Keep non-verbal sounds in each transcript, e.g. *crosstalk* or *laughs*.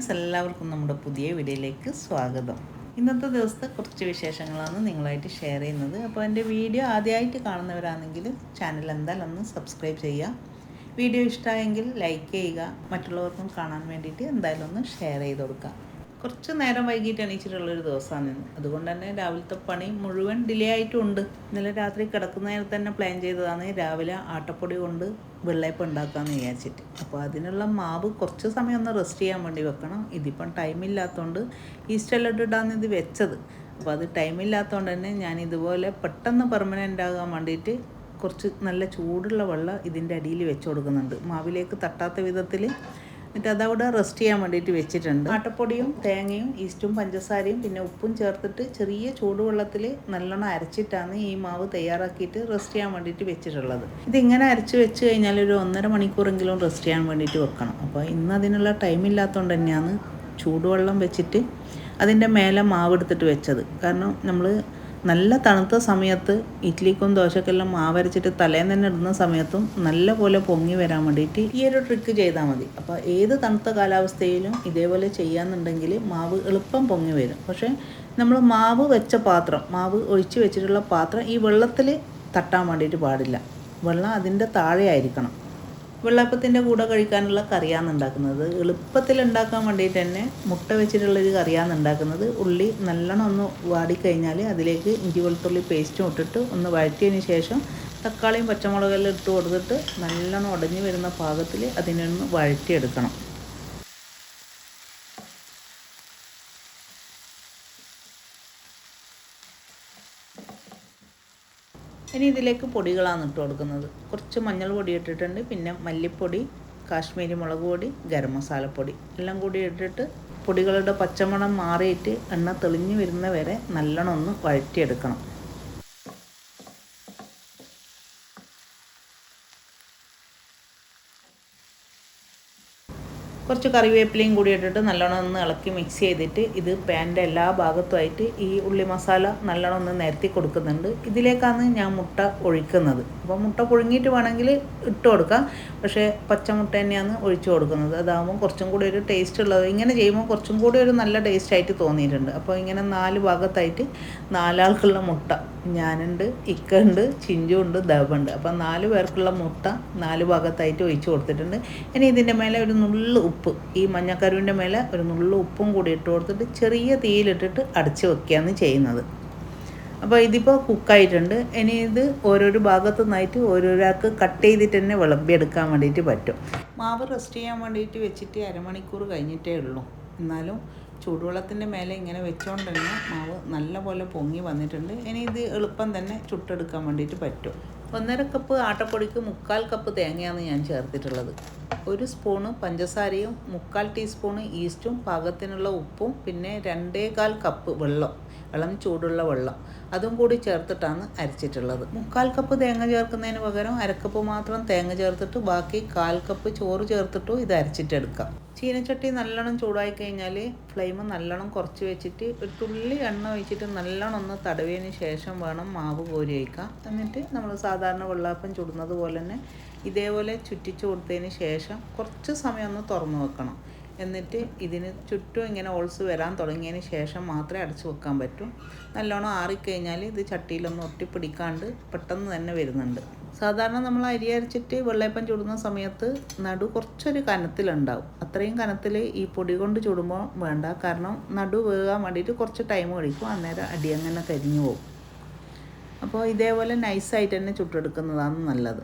Friends എല്ലാവർക്കും നമ്മുടെ പുതിയ വീഡിയോയിലേക്ക് സ്വാഗതം. ഇന്നത്തെ ദിവസത്തെ കുറച്ച് വിശേഷങ്ങളാണ് നിങ്ങളായിട്ട് ഷെയർ ചെയ്യുന്നത്. അപ്പോൾ എന്റെ വീഡിയോ ആദ്യമായിട്ട് കാണുന്നവരാണെങ്കിൽ ചാനൽ എന്തായാലും ഒന്ന് സബ്സ്ക്രൈബ് ചെയ്യുക. വീഡിയോ ഇഷ്ടമായെങ്കിൽ ലൈക്ക് ചെയ്യുക. മറ്റുള്ളവർക്കും കാണാൻ വേണ്ടിയിട്ട് എന്തായാലും ഒന്ന് ഷെയർ ചെയ്ത് കൊടുക്കുക. കുറച്ച് നേരം വൈകിട്ട് എണീച്ചിട്ടുള്ളൊരു ദിവസമാണ് ഇന്ന് അതുകൊണ്ട് തന്നെ രാവിലത്തെ പണി മുഴുവൻ ഡിലേ ആയിട്ടുണ്ട്. ഇന്നലെ രാത്രി കിടക്കുന്ന നേരത്തെ തന്നെ പ്ലാൻ ചെയ്തതാണ്. രാവിലെ ആട്ടപ്പൊടി കൊണ്ട് വെള്ളയപ്പം ഉണ്ടാക്കാമെന്ന് വിചാരിച്ചിട്ട്. അപ്പോൾ അതിനുള്ള മാവ് കുറച്ച് സമയം ഒന്ന് റെസ്റ്റ് ചെയ്യാൻ വേണ്ടി വെക്കണം. ഇതിപ്പം ടൈമില്ലാത്തതുകൊണ്ട് ഈസ്റ്റെല്ലാം ഇട്ടിട്ടാണ് ഇത് വെച്ചത്. അപ്പോൾ അത് ടൈമില്ലാത്തതുകൊണ്ട് തന്നെ ഞാൻ ഇതുപോലെ പെട്ടെന്ന് പെർമനന്റ് ആകാൻ വേണ്ടിയിട്ട് കുറച്ച് നല്ല ചൂടുള്ള വെള്ളം ഇതിന്റെ അടിയിൽ വെച്ച് കൊടുക്കുന്നുണ്ട്. മാവിലേക്ക് തട്ടാത്ത വിധത്തിൽ എന്നിട്ട് അതവിടെ റെസ്റ്റ് ചെയ്യാൻ വേണ്ടിയിട്ട് വെച്ചിട്ടുണ്ട്. ആട്ടപ്പൊടിയും തേങ്ങയും ഈസ്റ്റും പഞ്ചസാരയും പിന്നെ ഉപ്പും ചേർത്തിട്ട് ചെറിയ ചൂടുവെള്ളത്തിൽ നല്ലോണം അരച്ചിട്ടാണ് ഈ മാവ് തയ്യാറാക്കിയിട്ട് റെസ്റ്റ് ചെയ്യാൻ വേണ്ടിയിട്ട് വെച്ചിട്ടുള്ളത്. ഇതിങ്ങനെ അരച്ച് വെച്ച് കഴിഞ്ഞാൽ ഒരു ഒന്നര മണിക്കൂറെങ്കിലും റെസ്റ്റ് ചെയ്യാൻ വേണ്ടിയിട്ട് വെക്കണം. അപ്പോൾ ഇന്ന് അതിനുള്ള ടൈം ഇല്ലാത്തതുകൊണ്ട് തന്നെയാണ് ചൂടുവെള്ളം വെച്ചിട്ട് അതിന്റെ മേലെ മാവ് എടുത്തിട്ട് വെച്ചത്. കാരണം നമ്മൾ നല്ല തണുത്ത സമയത്ത് ഇഡ്ലിക്കും ദോശക്കെല്ലാം മാവരച്ചിട്ട് തലേന്ന് തന്നെ ഇടുന്ന സമയത്തും നല്ല പോലെ പൊങ്ങി വരാൻ വേണ്ടിയിട്ട് ഈ ഒരു ട്രിക്ക് ചെയ്താൽ മതി. അപ്പോൾ ഏത് തണുത്ത കാലാവസ്ഥയിലും ഇതേപോലെ ചെയ്യാന്നുണ്ടെങ്കിൽ മാവ് എളുപ്പം പൊങ്ങി വരും. പക്ഷേ നമ്മൾ മാവ് വെച്ച പാത്രം മാവ് ഒഴിച്ച് വെച്ചിട്ടുള്ള പാത്രം ഈ വെള്ളത്തിൽ തട്ടാൻ വേണ്ടിയിട്ട് പാടില്ല. വെള്ളം അതിന്റെ താഴെ ആയിരിക്കണം. വെള്ളപ്പത്തിന്റെ കൂടെ കഴിക്കാനുള്ള കറിയാണ് ഉണ്ടാക്കുന്നത്. എളുപ്പത്തിൽ ഉണ്ടാക്കാൻ വേണ്ടിയിട്ട് തന്നെ മുട്ട വെച്ചിട്ടുള്ളൊരു കറിയാണ് ഉണ്ടാക്കുന്നത്. ഉള്ളി നല്ലോണം ഒന്ന് വാടിക്കഴിഞ്ഞാൽ അതിലേക്ക് ഇഞ്ചി വെളുത്തുള്ളി പേസ്റ്റും ഇട്ടിട്ട് ഒന്ന് വഴറ്റിയതിന് ശേഷം തക്കാളിയും പച്ചമുളകെല്ലാം ഇട്ട് കൊടുത്തിട്ട് നല്ലോണം ഉടഞ്ഞു വരുന്ന പാകത്തിൽ അതിനൊന്ന് വഴറ്റിയെടുക്കണം. ഇനി ഇതിലേക്ക് പൊടികളാണ് ഇട്ട് കൊടുക്കുന്നത്. കുറച്ച് മഞ്ഞൾ പൊടി ഇട്ടിട്ടുണ്ട്. പിന്നെ മല്ലിപ്പൊടി കാശ്മീരി മുളക് പൊടി ഗരം മസാലപ്പൊടി എല്ലാം കൂടി ഇട്ടിട്ട് പൊടികളുടെ പച്ചമണം മാറിയിട്ട് എണ്ണ തെളിഞ്ഞു വരുന്ന വരെ നല്ലോണം ഒന്ന് വഴറ്റിയെടുക്കണം. കുറച്ച് കറിവേപ്പിലയും കൂടി ഇട്ടിട്ട് നല്ലോണം ഒന്ന് ഇളക്കി മിക്സ് ചെയ്തിട്ട് ഇത് പാന്റെ എല്ലാ ഭാഗത്തുമായിട്ട് ഈ ഉള്ളി മസാല നല്ലോണം ഒന്ന് നിരത്തി കൊടുക്കുന്നുണ്ട്. ഇതിലേക്കാണ് ഞാൻ മുട്ട ഒഴിക്കുന്നത്. അപ്പോൾ മുട്ട പുഴുങ്ങിയിട്ട് വേണമെങ്കിൽ ഇട്ട് കൊടുക്കാം. പക്ഷേ പച്ചമുട്ട തന്നെയാണ് ഒഴിച്ചു കൊടുക്കുന്നത്. അതാകുമ്പോൾ കുറച്ചും കൂടി ഒരു ടേസ്റ്റ് ഉള്ളത്. ഇങ്ങനെ ചെയ്യുമ്പോൾ കുറച്ചും കൂടി ഒരു നല്ല ടേസ്റ്റ് ആയിട്ട് തോന്നിയിട്ടുണ്ട്. അപ്പോൾ ഇങ്ങനെ നാല് ഭാഗത്തായിട്ട് നാലാൾക്കുള്ള മുട്ട ഞാനുണ്ട് ഇക്കുണ്ട് ചിഞ്ചുണ്ട് ദബുണ്ട് അപ്പോൾ നാല് പേർക്കുള്ള മുട്ട നാല് ഭാഗത്തായിട്ട് ഒഴിച്ചു കൊടുത്തിട്ടുണ്ട്. ഇനി ഇതിന്റെ മേലെ ഒരു നുള്ളു ഉപ്പ് ഈ മഞ്ഞക്കരുവിന്റെ മേലെ ഒരു നുള്ളു ഉപ്പും കൂടി ഇട്ട് കൊടുത്തിട്ട് ചെറിയ തീയിലിട്ടിട്ട് അടച്ച് വെക്കുകയാണ് ചെയ്യുന്നത്. അപ്പോൾ ഇതിപ്പോൾ കുക്കായിട്ടുണ്ട്. ഇനി ഇത് ഓരോരോ ഭാഗത്തു നിന്നായിട്ട് ഓരോരാൾക്ക് കട്ട് ചെയ്തിട്ട് തന്നെ വിളമ്പിയെടുക്കാൻ വേണ്ടിയിട്ട് പറ്റും. മാവ് റെസ്റ്റ് ചെയ്യാൻ വേണ്ടിയിട്ട് വെച്ചിട്ട് അരമണിക്കൂർ കഴിഞ്ഞിട്ടേ ഉള്ളൂ. എന്നാലും ചൂടുവെള്ളത്തിന്റെ മേലെ ഇങ്ങനെ വെച്ചുകൊണ്ട് തന്നെ മാവ് നല്ലപോലെ പൊങ്ങി വന്നിട്ടുണ്ട്. ഇനി ഇത് എളുപ്പം തന്നെ ചുട്ടെടുക്കാൻ വേണ്ടിയിട്ട് പറ്റും. ഒന്നര കപ്പ് ആട്ടപ്പൊടിക്ക് മുക്കാൽ കപ്പ് തേങ്ങയാണ് ഞാൻ ചേർത്തിട്ടുള്ളത്. ഒരു സ്പൂണ് പഞ്ചസാരയും മുക്കാൽ ടീസ്പൂണ് ഈസ്റ്റും പാകത്തിനുള്ള ഉപ്പും പിന്നെ രണ്ടേകാൽ കപ്പ് വെള്ളം. ഇളം ചൂടുള്ള വെള്ളം. അതും കൂടി ചേർത്തിട്ടാണ് അരച്ചിട്ടുള്ളത്. മുക്കാൽ കപ്പ് തേങ്ങ ചേർക്കുന്നതിന് പകരം അരക്കപ്പ് മാത്രം തേങ്ങ ചേർത്തിട്ട് ബാക്കി കാൽ കപ്പ് ചോറ് ചേർത്തിട്ടും ഇത് അരച്ചിട്ടെടുക്കാം. ചീനച്ചട്ടി നല്ലോണം ചൂടായി കഴിഞ്ഞാൽ ഫ്ലെയിം നല്ലോണം കുറച്ച് വെച്ചിട്ട് ഒരു തുള്ളി എണ്ണ ഒഴിച്ചിട്ട് നല്ലോണം ഒന്ന് തടവിയതിന് ശേഷം വേണം മാവ് കോരി വയ്ക്കാം എന്നിട്ട് നമ്മൾ സാധാരണ വെള്ളാപ്പം ചുടുന്നത് പോലെ തന്നെ ഇതേപോലെ ചുറ്റിച്ചു കൊടുത്തതിന് ശേഷം കുറച്ച് സമയം ഒന്ന് തുറന്നു വെക്കണം. എന്നിട്ട് ഇതിന് ചുറ്റും ഇങ്ങനെ ഓൾസ് വരാൻ തുടങ്ങിയതിന് ശേഷം മാത്രമേ അടച്ചു വെക്കാൻ പറ്റൂ. നല്ലോണം ആറിക്കഴിഞ്ഞാൽ ഇത് ചട്ടിയിലൊന്നും ഒട്ടിപ്പിടിക്കാണ്ട് പെട്ടെന്ന് തന്നെ വരുന്നുണ്ട്. സാധാരണ നമ്മൾ അരി അരച്ചിട്ട് വെള്ളയപ്പം ചുടുന്ന സമയത്ത് നടു കുറച്ചൊരു കനത്തിലുണ്ടാവും. അത്രയും കനത്തിൽ ഈ പൊടി കൊണ്ട് ചുടുമ്പോൾ വേണ്ട. കാരണം നടു വേകാൻ വേണ്ടിയിട്ട് കുറച്ച് ടൈം കഴിക്കും അന്നേരം അടി അങ്ങനെ കരിഞ്ഞു പോകും. അപ്പോൾ ഇതേപോലെ നൈസായിട്ട് തന്നെ ചുട്ടെടുക്കുന്നതാണ് നല്ലത്.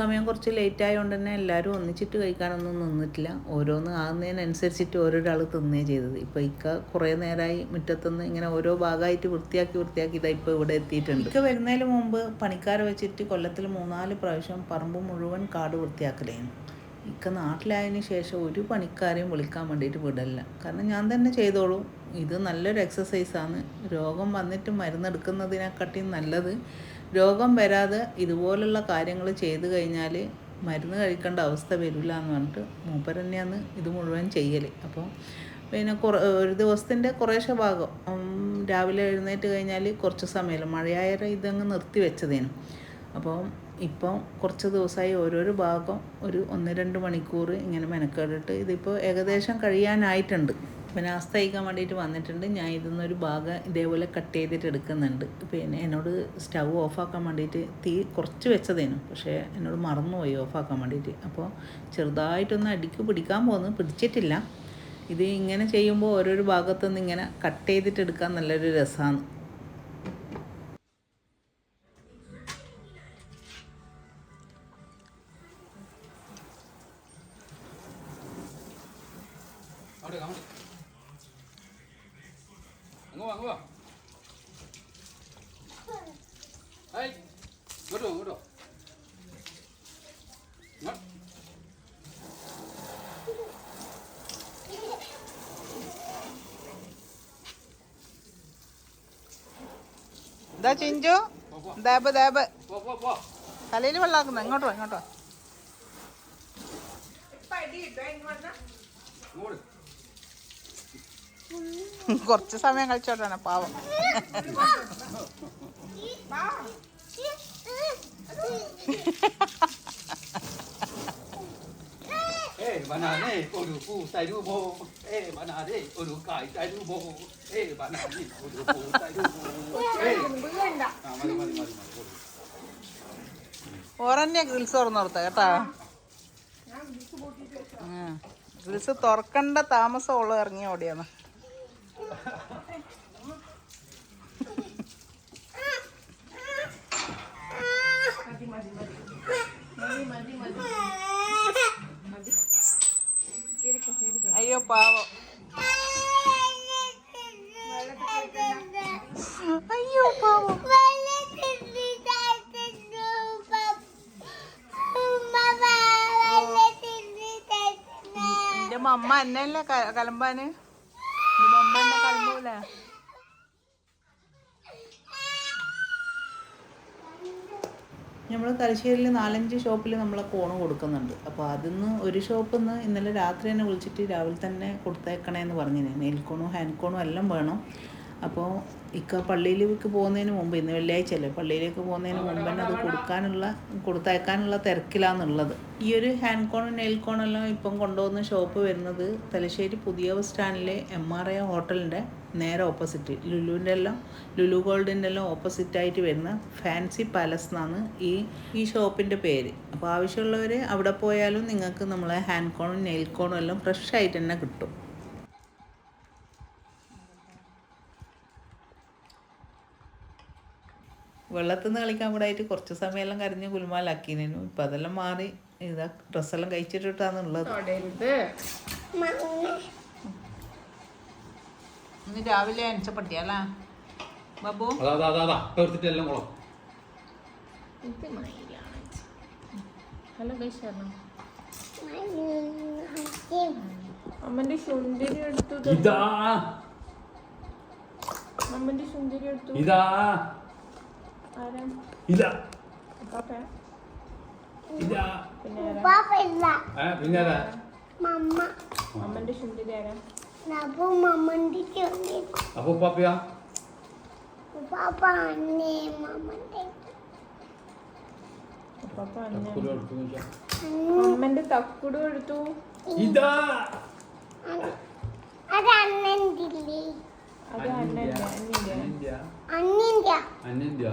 സമയം കുറച്ച് ലേറ്റ് ആയതുകൊണ്ട് തന്നെ എല്ലാവരും ഒന്നിച്ചിട്ട് കഴിക്കാനൊന്നും നിന്നിട്ടില്ല. ഓരോന്ന് ആകുന്നതിനനുസരിച്ചിട്ട് ഓരോരാൾ തിന്നേ ചെയ്തത്. ഇപ്പോൾ ഇക്ക കുറേ നേരമായി മുറ്റത്തുനിന്ന് ഇങ്ങനെ ഓരോ ഭാഗമായിട്ട് വൃത്തിയാക്കി വൃത്തിയാക്കി ഇതാ ഇപ്പോൾ ഇവിടെ എത്തിയിട്ടുണ്ട്. ഇക്ക വരുന്നതിന് മുമ്പ് പണിക്കാരെ വെച്ചിട്ട് കൊല്ലത്തിൽ മൂന്നാൽ പ്രാവശ്യം പറമ്പ് മുഴുവൻ കാട് വൃത്തിയാക്കലേನು ഇക്ക നാട്ടിലായതിന് ശേഷം ഒരു പണിക്കാരെയും വിളിക്കാൻ വേണ്ടിയിട്ട് വിടല്ല കാരണം ഞാൻ തന്നെ ചെയ്തോളൂ. ഇത് നല്ലൊരു എക്സസൈസാണ് രോഗം വന്നിട്ട് മരുന്നെടുക്കുന്നതിനെക്കാട്ടിയും നല്ലത് രോഗം വരാതെ ഇതുപോലുള്ള കാര്യങ്ങൾ ചെയ്തു കഴിഞ്ഞാൽ മരുന്ന് കഴിക്കേണ്ട അവസ്ഥ വരില്ല എന്ന് പറഞ്ഞിട്ട് മൂപ്പർ തന്നെയാണ് ഇത് മുഴുവൻ ചെയ്യൽ അപ്പോൾ പിന്നെ കുറ ഒരു ദിവസത്തിന്റെ കുറേശ്ശെ ഭാഗം. രാവിലെ എഴുന്നേറ്റ് കഴിഞ്ഞാൽ കുറച്ച് സമയമല്ല? മഴയായ ഇതങ്ങ് നിർത്തി വെച്ചതേനു. അപ്പോൾ ഇപ്പം കുറച്ച് ദിവസമായി ഓരോരോ ഭാഗം ഒരു ഒന്ന് രണ്ട് മണിക്കൂർ ഇങ്ങനെ മെനക്കേടിട്ട് ഇതിപ്പോൾ ഏകദേശം കഴിയാനായിട്ടുണ്ട്. പിന്നെ നാസ്ത വേണ്ടിയിട്ട് വന്നിട്ടുണ്ട്. ഞാൻ ഇതിന്നൊരു ഭാഗം ഇതേപോലെ കട്ട് ചെയ്തിട്ട് എടുക്കുന്നുണ്ട്. പിന്നെ എന്നോട് സ്റ്റൗ ഓഫാക്കാൻ വേണ്ടിയിട്ട് തീ കുറച്ച് വെച്ചതേനു. പക്ഷേ എന്നോട് മറന്നുപോയി ഓഫാക്കാൻ വേണ്ടിയിട്ട്. അപ്പോൾ ചെറുതായിട്ടൊന്ന് അടിക്ക് പിടിക്കാൻ പോകുന്നു പിടിച്ചിട്ടില്ല. ഇത് ഇങ്ങനെ ചെയ്യുമ്പോൾ ഓരോരോ ഭാഗത്തുനിന്ന് ഇങ്ങനെ കട്ട് ചെയ്തിട്ട് എടുക്കാൻ നല്ലൊരു രസമാണ് ഇതാ ചിഞ്ചു. ദേബ് ദേബ്. തലയിൽ വെള്ളാക്കുന്ന ഇങ്ങോട്ട് ഇങ്ങോട്ട്. കുറച്ച് സമയം കളിച്ചോട്ടാണ് പാവം ഏയ് *laughs* *laughs* ബനാനേ ഒരു പൂ തരുമോ ഏയ് ബനാനേ ഒരു കായ് തരുമോ ഏയ് ബനാനേ ഒരു പൂ തരുമോ ഏയ് ആ മതി മതി മതി മതി. കൊടു. ഓറന്നെ ഗ്രിൽസ് തുറന്നു കൊടുത്ത കേട്ടാ ഗ്രിൽസ് തുറക്കണ്ട താമസം ഉള്ളു ഇറങ്ങി ഓടിയാണ് *laughs* അയ്യോ പാവം. അയ്യോ പാവം. എന്റെ മമ്മ എന്നല്ലേ കലമ്പാന്? മമ്മ എന്നെ കലമ്പൂലേ? നമ്മൾ തലശ്ശേരിയിൽ നാലഞ്ച് ഷോപ്പിൽ നമ്മൾ കോണ് കൊടുക്കുന്നുണ്ട്. അപ്പോൾ അതിന്ന് ഒരു ഷോപ്പിൽ നിന്ന് ഇന്നലെ രാത്രി തന്നെ വിളിച്ചിട്ട് രാവിലെ തന്നെ കൊടുത്തേക്കണേ എന്ന് പറഞ്ഞിന്. നെയിൽക്കോണും ഹാൻഡ് കോണും എല്ലാം വേണം. അപ്പോൾ ഇക്ക പള്ളിയിലേക്ക് പോകുന്നതിന് മുമ്പ് ഇന്ന് വെള്ളിയാഴ്ച അല്ലേ പള്ളിയിലേക്ക് പോകുന്നതിന് മുമ്പ് തന്നെ അത് കൊടുക്കാനുള്ള കൊടുത്തയക്കാനുള്ള തിരക്കിലാന്നുള്ളത്. ഈ ഒരു ഹാൻഡ് കോണും നെയിൽ കോണും എല്ലാം ഇപ്പം കൊണ്ടുപോകുന്ന ഷോപ്പ് വരുന്നത് തലശ്ശേരി പുതിയ ബസ് സ്റ്റാൻഡിലെ എം ആർ എ ഹോട്ടലിന്റെ നേരെ ഓപ്പോസിറ്റ് ലുലുവിന്റെ എല്ലാം ലുലു ഗോൾഡിന്റെ എല്ലാം ഓപ്പോസിറ്റായിട്ട് വരുന്ന ഫാൻസി പാലസ് എന്നാണ് ഈ ഈ ഷോപ്പിന്റെ പേര്. അപ്പോൾ ആവശ്യമുള്ളവർ അവിടെ പോയാലും നിങ്ങൾക്ക് നമ്മളെ ഹാൻഡ് കോണും നെയിൽ കോണും എല്ലാം ഫ്രഷ് ആയിട്ട് തന്നെ കിട്ടും. വെള്ളത്തിൽ നിന്ന് കളിക്കാൻ കൂടെ ആയിട്ട് കുറച്ച് സമയമെല്ലാം കരഞ്ഞ് കുലുമാലാക്കിനു ഇപ്പം അതെല്ലാം മാറി ഇതാ ഡ്രസ്സെല്ലാം കഴിച്ചിട്ടിട്ടാന്നുള്ളത്. ഇന്ന് രാവിലെ അനച്ച പട്ടിയല്ല ബാബു. അതാ അതാ അതാ അതാ. ഇപ്പൊ എടുത്തിട്ട് എല്ലാം കുളം ഹലോ അമ്മന്റെ സുന്ദരി എടുത്തു ഇതാ. അമ്മന്റെ സുന്ദരി എടുത്തു. ഇതാ. ആരാ? ഇതാ. പാപ്പ ഇതാ. പിന്നെ ആരാ? ഏ പിന്നെ അമ്മന്റെ സുന്ദരി ആരാ? അപ്പൊ പാപ്പയാ പാപ്പ അന്ന തക്കുരു എടുത്ത് നോക്കിയാ. അമ്മന്റെ തക്കുടു എടുത്തു ഇതാ അത് അണ്ണന്റെ അന്നിന്റെ അന്നിന്ത്യ അന്നിന്ത്യ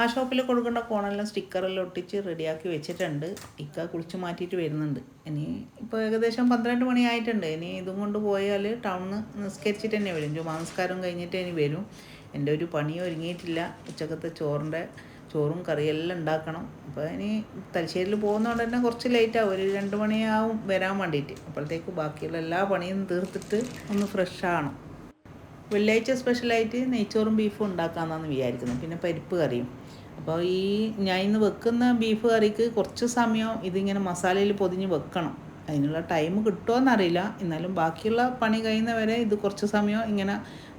ആ ഷോപ്പിൽ കൊടുക്കേണ്ട കോണെല്ലാം സ്റ്റിക്കറെല്ലാം ഒട്ടിച്ച് റെഡിയാക്കി വെച്ചിട്ടുണ്ട്. ഇക്ക കുളിച്ച് മാറ്റിയിട്ട് വരുന്നുണ്ട്. ഇനി ഇപ്പോൾ ഏകദേശം പന്ത്രണ്ട് മണി ആയിട്ടുണ്ട്. ഇനി ഇതും കൊണ്ട് പോയാൽ ടൗണിൽ നിസ്കരിച്ചിട്ട് തന്നെ വരും. ജുമാ നിസ്കാരം കഴിഞ്ഞിട്ട് ഇനി വരും. എന്റെ ഒരു പണിയും ഒരുങ്ങിയിട്ടില്ല. ഉച്ചക്കത്തെ ചോറിന്റെ ചോറും കറിയെല്ലാം ഉണ്ടാക്കണം. അപ്പോൾ ഇനി തലശ്ശേരിയിൽ പോകുന്നതുകൊണ്ട് തന്നെ കുറച്ച് ലേറ്റാവും ഒരു രണ്ട് മണിയാവും വരാൻ വേണ്ടിയിട്ട്. അപ്പോഴത്തേക്ക് ബാക്കിയുള്ള എല്ലാ പണിയും തീർത്തിട്ട് ഒന്ന് ഫ്രഷ് ആവണം. വെള്ളിയാഴ്ച സ്പെഷ്യലായിട്ട് നെയ്ച്ചോറും ബീഫും ഉണ്ടാക്കാമെന്നാണ് വിചാരിക്കുന്നത് പിന്നെ പരിപ്പ് കറിയും. അപ്പോൾ ഈ ഞാൻ ഇന്ന് വെക്കുന്ന ബീഫ് കറിക്ക് കുറച്ച് സമയം ഇതിങ്ങനെ മസാലയിൽ പൊതിഞ്ഞ് വെക്കണം. അതിനുള്ള ടൈം കിട്ടുമോയെന്നറിയില്ല എന്നാലും ബാക്കിയുള്ള പണി കഴിയുന്നവരെ ഇത് കുറച്ച് സമയം ഇങ്ങനെ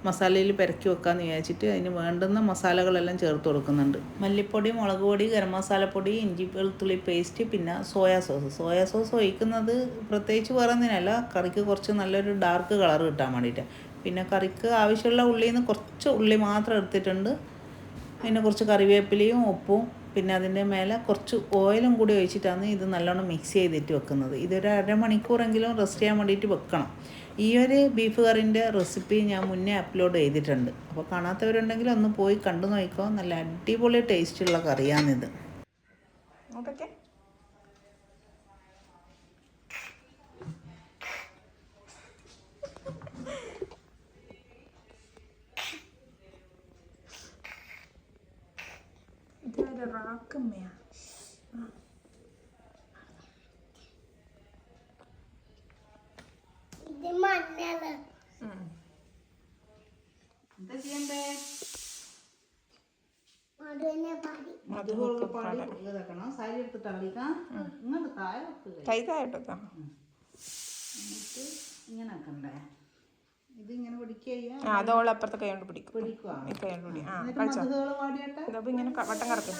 മസാലയിൽ പെരക്കി വെക്കാമെന്ന് വിചാരിച്ചിട്ട് അതിന് വേണ്ടുന്ന മസാലകളെല്ലാം ചേർത്ത് കൊടുക്കുന്നുണ്ട്. മല്ലിപ്പൊടി മുളക് പൊടി ഗരം മസാലപ്പൊടി ഇഞ്ചി വെളുത്തുള്ളി പേസ്റ്റ് പിന്നെ സോയാ സോസ് സോയാ സോസ് ഒഴിക്കുന്നത് പ്രത്യേകിച്ച് വേറെ ഒന്നിനല്ല കറിക്ക് കുറച്ച് നല്ലൊരു ഡാർക്ക് കളർ കിട്ടാൻ വേണ്ടിയിട്ട്. പിന്നെ കറിക്ക് ആവശ്യമുള്ള ഉള്ളിയിൽ നിന്ന് കുറച്ച് ഉള്ളി മാത്രം എടുത്തിട്ടുണ്ട്. പിന്നെ കുറച്ച് കറിവേപ്പിലയും ഉപ്പും പിന്നെ അതിന്റെ മേലെ കുറച്ച് ഓയിലും കൂടി ഒഴിച്ചിട്ടാണ് ഇത് നല്ലോണം മിക്സ് ചെയ്തിട്ട് വെക്കുന്നത്. ഇതൊരു അരമണിക്കൂറെങ്കിലും റെസ്റ്റ് ചെയ്യാൻ വേണ്ടിയിട്ട് വെക്കണം. ഈ ഒരു ബീഫ് കറിന്റെ റെസിപ്പി ഞാൻ മുന്നേ അപ്ലോഡ് ചെയ്തിട്ടുണ്ട്. അപ്പോൾ കാണാത്തവരുണ്ടെങ്കിൽ ഒന്ന് പോയി കണ്ടു നോക്കിക്കോ. നല്ല അടിപൊളി ടേസ്റ്റുള്ള കറിയാണിത് അങ്ങോട്ടൊക്കെ പാടി. ഇതാക്കണം സാരി എടുത്തിട്ട് അളിക്കാം ഇങ്ങോട്ട് താഴെ ഇങ്ങനെ ആക്കണ്ടേ ഇത് ഇങ്ങനെ പിടിക്കുക ആ അതോളം അപ്പുറത്തെ കൈ കൊണ്ട് പിടിക്കും. ഈ കൈ കൊണ്ട് പിടി. ആ കഴിച്ചോ ഇതപ്പോൾ ഇങ്ങനെ ക- വട്ടം കറക്കും.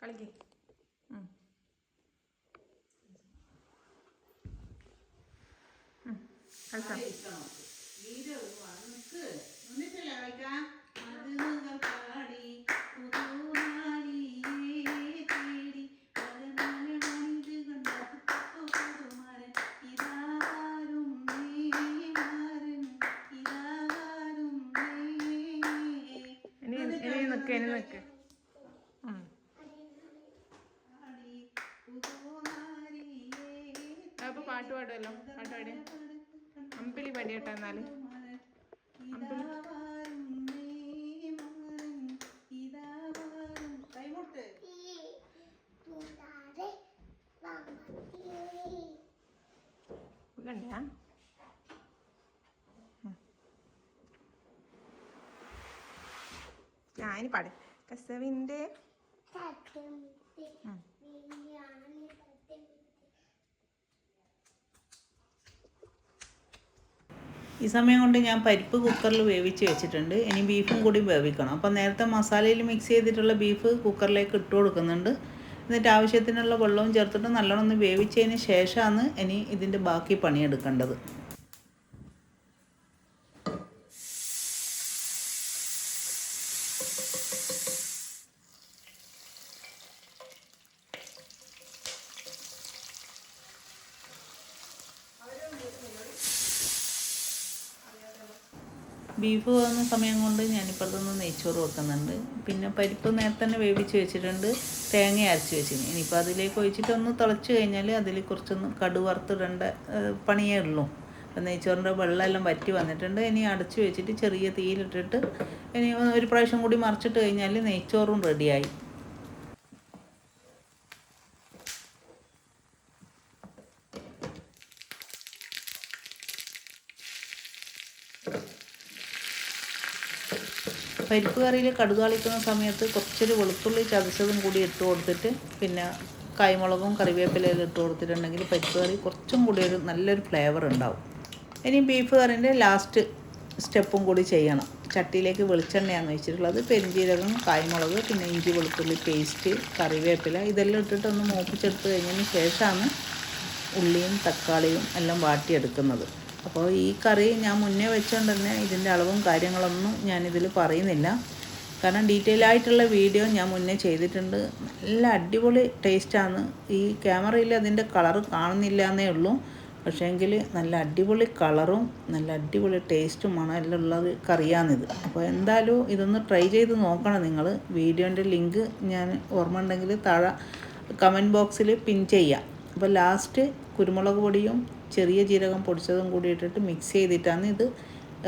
കളിക്ക്. ഉം. ഉം. കളിച്ചോ ഇനി ഇനി നിൽക്ക് ഇനി നിൽക്ക് ഉം. അപ്പൊ പാട്ട് പാടുമല്ലോ പാട്ട് പാടി. അമ്പിളി പാടിയട്ടെ എന്നാൽ. ഞാൻ പാട്. കസവിന്റെ ഈ സമയം കൊണ്ട് ഞാൻ പരിപ്പ് കുക്കറിൽ വേവിച്ച് വെച്ചിട്ടുണ്ട്. ഇനി ബീഫും കൂടി വേവിക്കണം. അപ്പോൾ നേരത്തെ മസാലയിൽ മിക്സ് ചെയ്തിട്ടുള്ള ബീഫ് കുക്കറിലേക്ക് ഇട്ട് കൊടുക്കുന്നുണ്ട്. എന്നിട്ട് ആവശ്യത്തിനുള്ള വെള്ളവും ചേർത്തിട്ട് നല്ലോണം ഒന്ന് വേവിച്ചതിന് ശേഷമാണ് ഇനി ഇതിന്റെ ബാക്കി പണിയെടുക്കേണ്ടത്. ബീഫ് വന്ന സമയം കൊണ്ട് ഞാനിപ്പോൾ അതൊന്ന് നെയ്ച്ചോറ് വെക്കുന്നുണ്ട്. പിന്നെ പരിപ്പ് നേരത്തെ തന്നെ വേവിച്ച് വെച്ചിട്ടുണ്ട്. തേങ്ങ അരച്ച് വെച്ചിന് ഇനിയിപ്പോൾ അതിലേക്ക് ഒഴിച്ചിട്ട് ഒന്ന് തിളച്ച് കഴിഞ്ഞാൽ അതിൽ കുറച്ചൊന്ന് കടു വറുത്തിടേണ്ട പണിയേ ഉള്ളൂ. അപ്പം നെയ്ച്ചോറിന്റെ വെള്ളമെല്ലാം വറ്റി വന്നിട്ടുണ്ട്. ഇനി അടച്ച് വെച്ചിട്ട് ചെറിയ തീയിലിട്ടിട്ട് ഇനി ഒരു പ്രാവശ്യം കൂടി മറിച്ചിട്ട് കഴിഞ്ഞാൽ നെയ്ച്ചോറും റെഡിയായി. പരിപ്പ് കറിയിൽ കടുക് കളിക്കുന്ന സമയത്ത് കുറച്ചൊരു വെളുത്തുള്ളി ചതച്ചതും കൂടി ഇട്ട് കൊടുത്തിട്ട് പിന്നെ കൈമുളകും കറിവേപ്പിലയും ഇട്ട് കൊടുത്തിട്ടുണ്ടെങ്കിൽ പരിപ്പ് കറി കുറച്ചും കൂടി ഒരു നല്ലൊരു ഫ്ലേവർ ഉണ്ടാവും. ഇനി ബീഫ് കറിന്റെ ലാസ്റ്റ് സ്റ്റെപ്പും കൂടി ചെയ്യണം. ചട്ടിയിലേക്ക് വെളിച്ചെണ്ണയാണ് വെച്ചിട്ടുള്ളത് പെരിഞ്ചീരകം കായ്മുളക് പിന്നെ ഇഞ്ചി വെളുത്തുള്ളി പേസ്റ്റ് കറിവേപ്പില ഇതെല്ലാം ഇട്ടിട്ട് ഒന്ന് മൂപ്പിച്ചെടുത്ത് കഴിഞ്ഞതിന് ശേഷമാണ് ഉള്ളിയും തക്കാളിയും എല്ലാം വാട്ടിയെടുക്കുന്നത്. അപ്പോൾ ഈ കറി ഞാൻ മുന്നേ വെച്ചുകൊണ്ടുതന്നെ ഇതിന്റെ അളവും കാര്യങ്ങളൊന്നും ഞാനിതിൽ പറയുന്നില്ല. കാരണം ഡീറ്റെയിൽ ആയിട്ടുള്ള വീഡിയോ ഞാൻ മുന്നേ ചെയ്തിട്ടുണ്ട്. നല്ല അടിപൊളി ടേസ്റ്റാണ് ഈ ക്യാമറയിൽ അതിന്റെ കളറ് കാണുന്നില്ല എന്നേ ഉള്ളൂ. പക്ഷേങ്കിൽ നല്ല അടിപൊളി കളറും നല്ല അടിപൊളി ടേസ്റ്റുമാണ് എല്ലാം കറിയാണിത്. അപ്പോൾ എന്തായാലും ഇതൊന്ന് ട്രൈ ചെയ്ത് നോക്കണം നിങ്ങൾ വീഡിയോന്റെ ലിങ്ക് ഞാൻ ഓർമ്മ ഉണ്ടെങ്കിൽ താഴെ കമന്റ് ബോക്സിൽ പിൻ ചെയ്യാം. അപ്പോൾ ലാസ്റ്റ് കുരുമുളക് പൊടിയും ചെറിയ ജീരകം പൊടിച്ചതും കൂടി ഇട്ടിട്ട് മിക്സ് ചെയ്തിട്ടാണ് ഇത്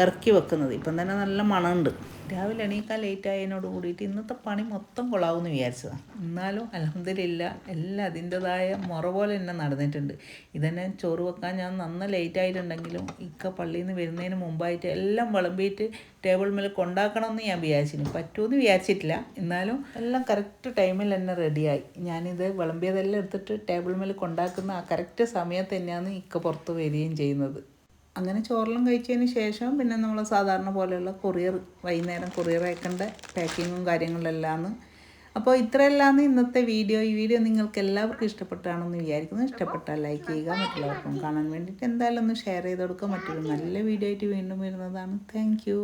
ഇറക്കി വെക്കുന്നത്. ഇപ്പം തന്നെ നല്ല മണമുണ്ട്. രാവിലെ എണീക്കാൻ ലേറ്റ് ആയതിനോട് കൂടിയിട്ട് ഇന്നത്തെ പണി മൊത്തം കൊള്ളാവുമെന്ന് വിചാരിച്ചതാണ് എന്നാലും അലഹമില്ല എല്ലാം അതിന്റെതായ മുറ പോലെ തന്നെ നടന്നിട്ടുണ്ട്. ഇതന്നെ ചോറ് വെക്കാൻ ഞാൻ നന്ന ലേറ്റ് ആയിട്ടുണ്ടെങ്കിലും ഇക്ക പള്ളിയിൽ നിന്ന് വരുന്നതിന് മുമ്പായിട്ട് എല്ലാം വിളമ്പിയിട്ട് ടേബിൾ മേൽ കൊണ്ടാക്കണമെന്ന് ഞാൻ വിചാരിച്ചിരുന്നു. പറ്റുമെന്ന് വിചാരിച്ചിട്ടില്ല. എന്നാലും എല്ലാം കറക്റ്റ് ടൈമിൽ തന്നെ റെഡിയായി ഞാനിത് വിളമ്പിയതെല്ലാം എടുത്തിട്ട് ടേബിൾ മേൽ കൊണ്ടാക്കുന്ന ആ കറക്റ്റ് സമയത്ത് തന്നെയാണ് ഇക്ക പുറത്ത് വരികയും ചെയ്യുന്നത്. അങ്ങനെ ചോറെല്ലാം കഴിച്ചതിന് ശേഷം പിന്നെ നമ്മൾ സാധാരണ പോലെയുള്ള കൊറിയർ വൈകുന്നേരം കൊറിയർ അയക്കേണ്ട പാക്കിങ്ങും കാര്യങ്ങളെല്ലാമാണ് അപ്പോൾ ഇത്രയെല്ലാമാണ് ഇന്നത്തെ വീഡിയോ. ഈ വീഡിയോ നിങ്ങൾക്ക് എല്ലാവർക്കും ഇഷ്ടപ്പെട്ടാണെന്ന് വിചാരിക്കുന്നു. ഇഷ്ടപ്പെട്ടാൽ ലൈക്ക് ചെയ്യുക മറ്റുള്ളവർക്കും കാണാൻ വേണ്ടിയിട്ട് എന്തായാലും ഒന്ന് ഷെയർ ചെയ്ത് കൊടുക്കുക. മറ്റൊരു നല്ല വീഡിയോ ആയിട്ട് വീണ്ടും വരുന്നതാണ്. Thank you